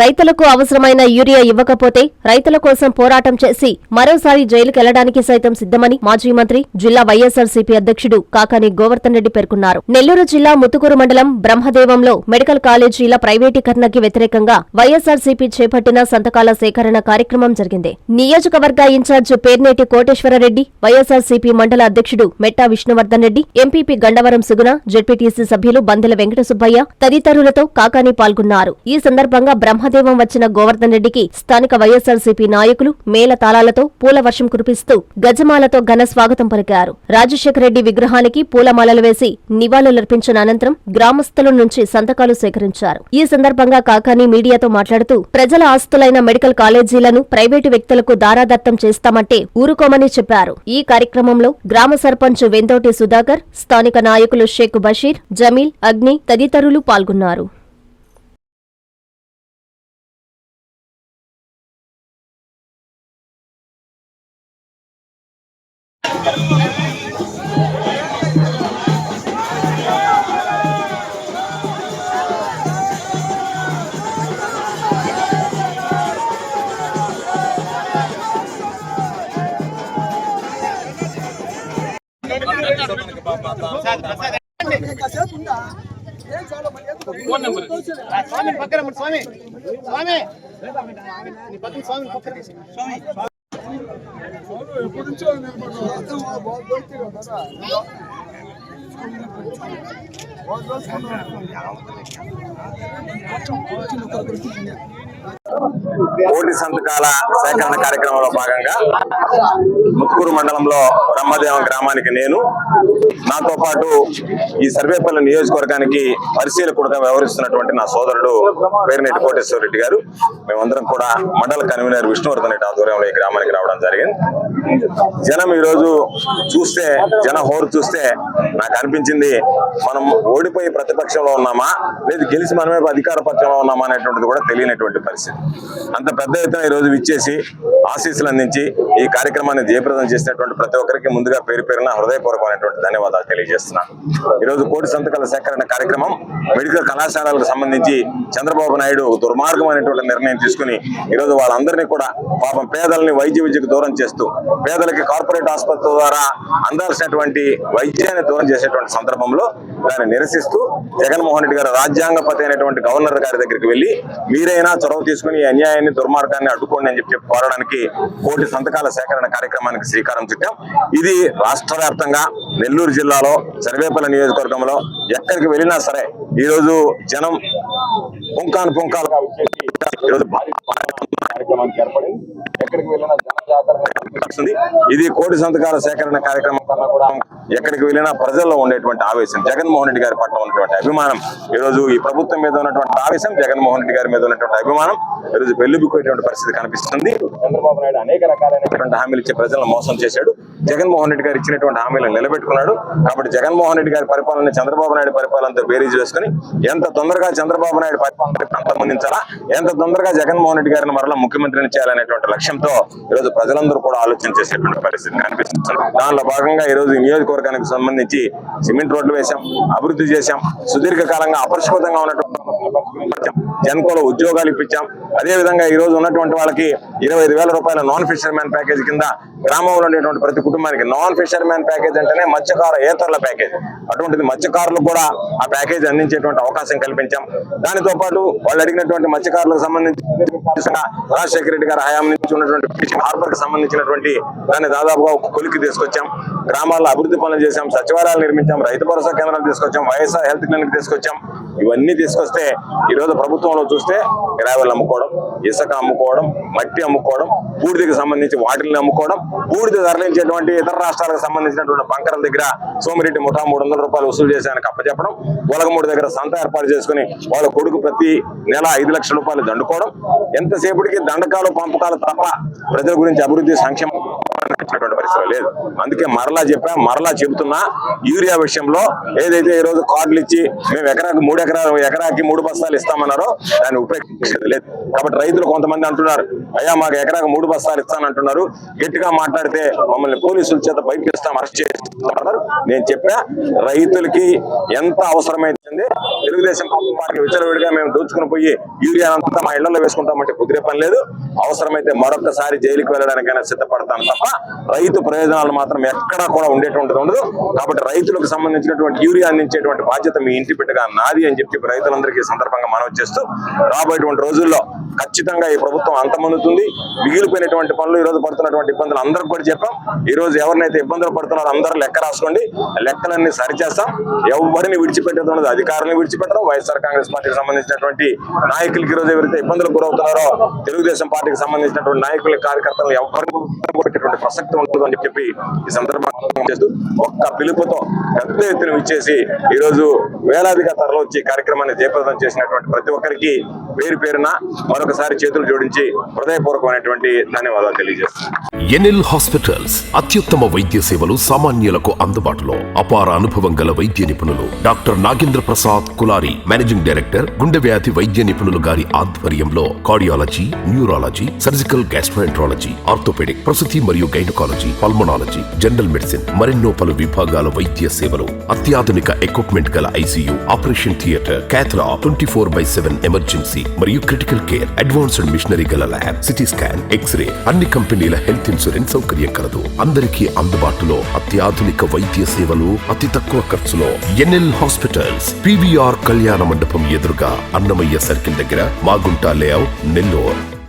రైతులకు అవసరమైన యూరియా ఇవ్వకపోతే రైతుల కోసం పోరాటం చేసి మరోసారి జైలుకెళ్ళడానికి సైతం సిద్ధమని మాజీ మంత్రి జిల్లా వైఎస్సార్సీపీ అధ్యక్షుడు కాకాని గోవర్ధన్ రెడ్డి పేర్కొన్నారు. నెల్లూరు జిల్లా ముత్తుకూరు మండలం బ్రహ్మదేవంలో మెడికల్ కాలేజీల ప్రైవేటీకరణకి వ్యతిరేకంగా వైఎస్సార్సీపీ చేపట్టిన సంతకాల సేకరణ కార్యక్రమం జరిగింది. నియోజకవర్గ ఇన్ఛార్జ్ పేర్నేటి కోటేశ్వరరెడ్డి వైఎస్సార్సీపీ మండల అధ్యక్షుడు మెట్టా విష్ణువర్ధన్ రెడ్డి ఎంపీపీ గండవరం సుగుణ జెడ్పీటీసీ సభ్యులు బందెల వెంకట సుబ్బయ్య తదితరులతో కాకాని పాల్గొన్నారు. ఈ సందర్భంగా బ్రహ్మదేవం వచ్చిన గోవర్ధన్ రెడ్డికి స్థానిక వైఎస్సార్సీపీ నాయకులు మేళ తాళాలతో పూల వర్షం కురిపిస్తూ గజమాలతో ఘన స్వాగతం పలికారు. రాజశేఖర రెడ్డి విగ్రహానికి పూలమాలలు వేసి నివాళులర్పించిన అనంతరం గ్రామస్తుల నుంచి సంతకాలు సేకరించారు. ఈ సందర్భంగా కాకాని మీడియాతో మాట్లాడుతూ ప్రజల ఆస్తులైన మెడికల్ కాలేజీలను ప్రైవేటు వ్యక్తులకు దారాదత్తం చేస్తామంటే ఊరుకోమని చెప్పారు. ఈ కార్యక్రమంలో గ్రామ సర్పంచ్ వెందోటి సుధాకర్ స్థానిక నాయకులు షేక్ బషీర్ జమీల్ అగ్ని తదితరులు పాల్గొన్నారు. స్వామి పక్కన రమ్మండి, స్వామి స్వామి నీ పక్కన స్వామి పక్కన స్వామి. కోటి సంతకాల సేకరణ కార్యక్రమంలో భాగంగా ముత్తుకూరు మండలంలో బ్రహ్మదేవం గ్రామానికి నేను నాతో పాటు ఈ సర్వేపల్లి నియోజకవర్గానికి పరిశీలకుడుగా వ్యవహరిస్తున్నటువంటి నా సోదరుడు పేరునెట్టి కోటేశ్వర రెడ్డి గారు. మేమందరం కూడా మండల కన్వీనర్ విష్ణువర్ధన్ రెడ్డి ఆధ్వర్యంలో ఈ గ్రామానికి రావడం జరిగింది. జనం ఈ రోజు చూస్తే జన హోరు చూస్తే నాకు అనిపించింది మనం ఓడిపోయి ప్రతిపక్షంలో ఉన్నామా? లేదు గెలిచి మనమే అధికార పక్షంలో ఉన్నామా అనేటువంటిది కూడా తెలియనటువంటి పరిస్థితి. అంత పెద్ద ఎత్తున ఈ రోజు విచ్చేసి ఆశీస్సులు అందించి ఈ కార్యక్రమాన్ని జయప్రదం చేసినటువంటి ప్రతి ఒక్కరికి ముందుగా పేరు పేరున హృదయపూర్వకమైనటువంటి ధన్యవాదాలు తెలియజేస్తున్నాను. ఈ రోజు కోటి సంతకాల సేకరణ కార్యక్రమం మెడికల్ కళాశాలలకు సంబంధించి చంద్రబాబు నాయుడు దుర్మార్గమైనటువంటి నిర్ణయం తీసుకుని ఈ రోజు వాళ్ళందరినీ కూడా పాపం పేదల్ని వైద్య విద్యకు దూరం చేస్తూ పేదలకి కార్పొరేట్ ఆసుపత్రుల ద్వారా అందాల్సినటువంటి వైద్యాన్ని దూరం చేసేటువంటి సందర్భంలో దాన్ని నిరసిస్తూ జగన్మోహన్ రెడ్డి గారు రాజ్యాంగపతి అయినటువంటి గవర్నర్ గారి దగ్గరికి వెళ్ళి మీరైనా చొరవ తీసుకుని ఈ అన్యాయాన్ని దుర్మార్గాన్ని అడ్డుకోండి అని చెప్పి కోరడానికి కోటి సంతకాల సేకరణ కార్యక్రమానికి శ్రీకారం చుట్టాం. ఇది రాష్ట్ర వ్యాప్తంగా నెల్లూరు జిల్లాలో సర్వేపల్లి నియోజకవర్గంలో ఎక్కడికి వెళ్ళినా సరే ఈ రోజు జనం పుంకాను పుంకాలుగా వచ్చేసి ఈరోజు భారీ కార్యక్రమానికి ఏర్పడింది. ఎక్కడికి వెళ్ళినా జన జాతర ఇది కోటి సంతకాల సేకరణ కార్యక్రమం కన్నా కూడా ఎక్కడికి వెళ్ళినా ప్రజల్లో ఉండేటువంటి ఆవేశం జగన్మోహన్ రెడ్డి గారి పట్ల ఉన్నటువంటి అభిమానం. ఈ రోజు ఈ ప్రభుత్వం మీద ఉన్నటువంటి ఆవేశం జగన్మోహన్ రెడ్డి గారి మీద ఉన్నటువంటి అభిమానం ఈరోజు రోజు పరిస్థితి కనిపిస్తుంది. చంద్రబాబు నాయుడు అనేక రకాలైనటువంటి హామీలు ఇచ్చి ప్రజలను మోసం చేశాడు. జగన్మోహన్ రెడ్డి గారు ఇచ్చినటువంటి హామీలను నిలబెట్టుకున్నాడు. కాబట్టి జగన్మోహన్ రెడ్డి గారి పరిపాలన చంద్రబాబు నాయుడు పరిపాలనతో బేరీజ్ వేసుకుని ఎంత తొందరగా చంద్రబాబు నాయుడు పరిపాలన అంతమొందించాలా ఎంత తొందరగా జగన్మోహన్ రెడ్డి గారిని మరలా ముఖ్యమంత్రిని చేయాలనేటువంటి లక్ష్యంతో ఈ రోజు ప్రజలందరూ కూడా ఆలోచన చేసేటువంటి పరిస్థితి కనిపిస్తుంది. దానిలో భాగంగా ఈ రోజు నియోజకవర్గానికి సంబంధించి సిమెంట్ రోడ్లు వేశాం అభివృద్ధి చేశాం సుదీర్ఘకాలంగా అపరిష్కృతంగా ఉన్నటువంటి జన్కోలో ఉద్యోగాలు ఇప్పించాం. అదే విధంగా ఈ రోజు ఉన్నటువంటి వాళ్ళకి ఇరవై ఐదు వేల రూపాయల నాన్ ఫిషర్ మ్యాన్ ప్యాకేజ్ కింద గ్రామంలో ఉండేటువంటి ప్రతి కుటుంబానికి నాన్ ఫిషర్ మ్యాన్ ప్యాకేజ్ అంటేనే మత్స్యకార ఏతరుల ప్యాకేజ్ అటువంటిది మత్స్యకారులకు కూడా ఆ ప్యాకేజ్ అందించేటువంటి అవకాశం కల్పించాం. దానితో పాటు వాళ్ళు అడిగినటువంటి మత్స్యకారులకు సంబంధించి రాజశేఖర రెడ్డి గారి హయాం నుంచి ఉన్నటువంటి ఫిషింగ్ హార్బర్కి సంబంధించినటువంటి దాన్ని దాదాపుగా ఒక కొలికి తీసుకొచ్చాం. గ్రామాల్లో అభివృద్ధి పనులు చేశాం. సచివాలయాలు నిర్మించాం. రైతు భరోసా కేంద్రాలు తీసుకొచ్చాం. వైఎస్ఆర్ హెల్త్ క్లినిక్ తీసుకొచ్చాం. ఇవన్నీ తీసుకొస్తే ఈరోజు ప్రభుత్వంలో చూస్తే గ్రావెల్ అమ్ముకోవడం ఇసుక అమ్ముకోవడం మట్టి అమ్ముకోవడం బూడిదకి సంబంధించి వాటిని అమ్ముకోవడం బూడిద తరలించేటువంటి ఇతర రాష్ట్రాలకు సంబంధించినటువంటి బంకర్ల దగ్గర సోమిరెడ్డి ముఠా మూడు వందల రూపాయలు వసూలు చేశానికి అప్పచెప్పడం ఒలగమూడి దగ్గర సంత ఏర్పాటు చేసుకుని వాళ్ళ కొడుకు ప్రతి నెల ఐదు లక్షల రూపాయలు దండుకోవడం ఎంతసేపటికి దండకాలు పంపకాలు తప్ప ప్రజల గురించి అభివృద్ధి సంక్షేమం సంబంధించినటువంటి పరిస్థితి లేదు. అందుకే మరలా చెప్పా మరలా చెబుతున్నా యూరియా విషయంలో ఏదైతే ఈ రోజు కార్డులు ఇచ్చి మేము ఎకరాకి మూడు ఎకరాలు ఎకరాకి మూడు బస్తాలు ఇస్తామన్నారో దాన్ని ఉపయోగించేది లేదు. కాబట్టి రైతులు కొంతమంది అంటున్నారు అయ్యా మాకు ఎకరాకి మూడు బస్తాలు ఇస్తానంటున్నారు. గట్టిగా మాట్లాడితే మమ్మల్ని పోలీసుల చేత బయటకిస్తాం అరెస్ట్ చేస్తున్నారు నేను చెప్పా రైతులకి ఎంత అవసరమైతుంది? తెలుగుదేశం పార్టీ విచ్చలవిడిగా మేము దోచుకుని పోయి యూరియా అంతా మా ఇళ్ళలో వేసుకుంటామంటే కుదిరే పని లేదు. అవసరమైతే మరొకసారి జైలుకి వెళ్ళడానికైనా సిద్ధపడతాం తప్ప రైతు ప్రయోజనాలు మాత్రం ఎక్కడా కూడా ఉండేటువంటిది ఉండదు. కాబట్టి రైతులకు సంబంధించినటువంటి యూరియా అందించేటువంటి బాధ్యత మీ ఇంటి బిడ్డగా నాది అని చెప్పి రైతులందరికీ సందర్భంగా మనవి చేస్తూ రాబోయేటువంటి రోజుల్లో ఖచ్చితంగా ఈ ప్రభుత్వం అంతమందుతుంది. మిగిలిపోయినటువంటి పనులు ఈ రోజు పడుతున్నటువంటి ఇబ్బందులు అందరికి కూడా చెప్పాం. ఈ రోజు ఎవరినైతే ఇబ్బందులు పడుతున్నారో అందరూ లెక్క రాసుకోండి. లెక్కలన్నీ సరిచేస్తాం. ఎవరిని విడిచిపెట్టేది ఉండదు. అధికారులను విడిచిపెట్టడం. వైఎస్ఆర్ కాంగ్రెస్ పార్టీకి సంబంధించినటువంటి నాయకులకి ఈ రోజు ఎవరైతే ఇబ్బందులకు గురవుతున్నారో తెలుగుదేశం పార్టీకి సంబంధించినటువంటి నాయకులు కార్యకర్తలు ఎవరిని పెట్టేటువంటి ప్రసక్తి ఉంటుంది అని చెప్పి ఈ సందర్భంగా చేస్తూ ఒక్క పిలుపుతో పెద్ద ఎత్తున ఇచ్చేసి ఈరోజు వేలాదిగా తరలివచ్చి వచ్చి కార్యక్రమాన్ని జయప్రదం చేసినటువంటి ప్రతి ఒక్కరికి పేరు పేరున మరొకసారి చేతులు జోడించి హృదయపూర్వకమైనటువంటి ధన్యవాదాలు తెలియజేస్తున్నాను. ఎన్ఎల్ హాస్పిటల్స్ అత్యుత్తమ వైద్య సేవలు సామాన్యులకు అందుబాటులో అపార అనుభవం గల వైద్య నిపుణులు doctor Nagendra Prasad Kulari managing director గుండె వ్యాధి వైద్య నిపుణులు గారి ఆధ్వర్యంలో cardiology neurology surgical gastroenterology orthopaedic ప్రసూతి మరియు గైనకాలజీ పల్మనాలజీ జనరల్ మెడిసిన్ మరెన్నో పలు విభాగాల వైద్య సేవలు అత్యాధునిక ఎక్విప్మెంట్ గల ICU operation theatre cath lab twenty four by seven emergency మరియు క్రిటికల్ కేర్ అడ్వాన్స్డ్ మిషనరీ గల lab CT scan X ray అన్ని కంపెనీల హెల్త్ ఇన్సూరెన్స్ సౌకర్యం కలదు. అందరికీ అందుబాటులో అత్యాధునిక వైద్య సేవలు అతి తక్కువ ఖర్చులో. ఎన్ఎల్ హాస్పిటల్స్ పివిఆర్ కళ్యాణ మండపం ఎదురుగా అన్నమయ్య సర్కిల్ దగ్గర మాగుంట లేఅవుట్ నెల్లూరు.